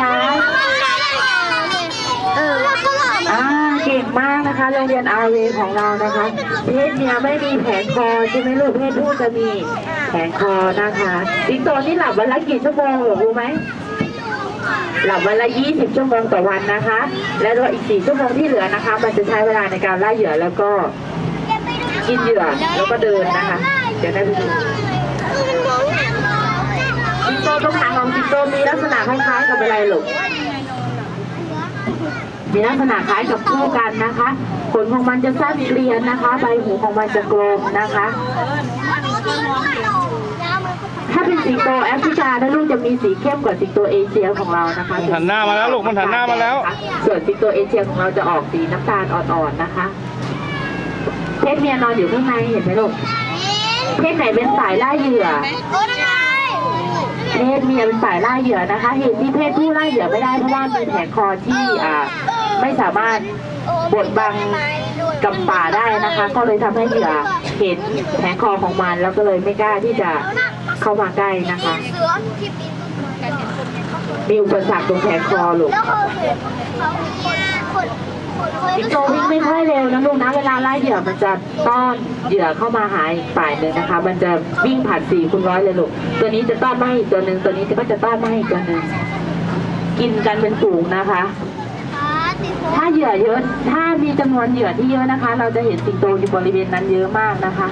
คะเออแล้วก็หล่ออ่าเก่งมากนะคะ โรงเรียนอาเวของเรานะคะ เพศเมียไม่มีแผงคอใช่ไหมลูกเพศผู้จะมีแผงคอนะคะสิงโตนี่หลับวันละกี่ชั่วโมงหรอรู้ไหมหลับวันละ 20 ชั่วโมงต่อวันนะคะ และรออีก 4 ชั่วโมงที่เหลือนะคะ มันจะใช้เวลาในการล่าเหยื่อแล้วก็กินเหยื่อแล้วก็เดินนะคะ เดี๋ยวได้ไปดู มันมองหนัง สิงโตตรงหางของสิงโตมีลักษณะคล้ายๆกับอะไรลูกมีลักษณะคล้ายกับคู่กันนะคะขนของมันจะสั้นเกลียนนะคะ ใบหูของมันจะกลมนะคะ ถ้าเป็นสิงโตแอฟริกานะลูกจะมีสีเข้มกว่าสิงโตเอเชียของเรานะคะมันหันหน้ามาแล้วลูกมันหันหน้ามาแล้ว ส่วนสิงโตเอเชียของเราจะออกสีน้ำตาลอ่อนๆนะคะ เพศเมียนอนอยู่ข้างในเห็นไหมลูกเพศไหนเป็นสายล่าเหยื่อ เพศเมียเป็นฝ่ายล่าเหยื่อนะคะ เหตุที่เพศผู้ล่าเหยื่อไม่ได้เพราะว่ามีแผงคอที่อ่าไม่สามารถบดบังกับป่าได้นะคะ ก็เลยทำให้เหยื่อเห็นแผงคอของมันแล้วก็เลยไม่กล้าที่จะเข้ามาใกล้นะคะ มีอุปสรรคตรงแผงคอลูกแล้วเขาเห็นเพี่โตวิ่งไม่ค่อยเร็วนะลูกนะเวลาไล่เหยื่อมันจะต้อนเหยื่อเข้ามาหาอีกฝ่ายหนึ่งนะคะ มันจะวิ่งผ่านสี่คูณร้อยเลยลูกตัวนี้จะต้อนมาให้อีกตัวหนึ่งตัวนี้ก็จะต้อนมาให้อีกตัวหนึ่งกินกันเป็นฝูงนะคะ ถ้าเหยื่อเยอะ ถ้ามีจำนวนเหยื่อที่เยอะนะคะ เราจะเห็นสิงโตอยู่บริเวณนั้นเยอะมากนะคะ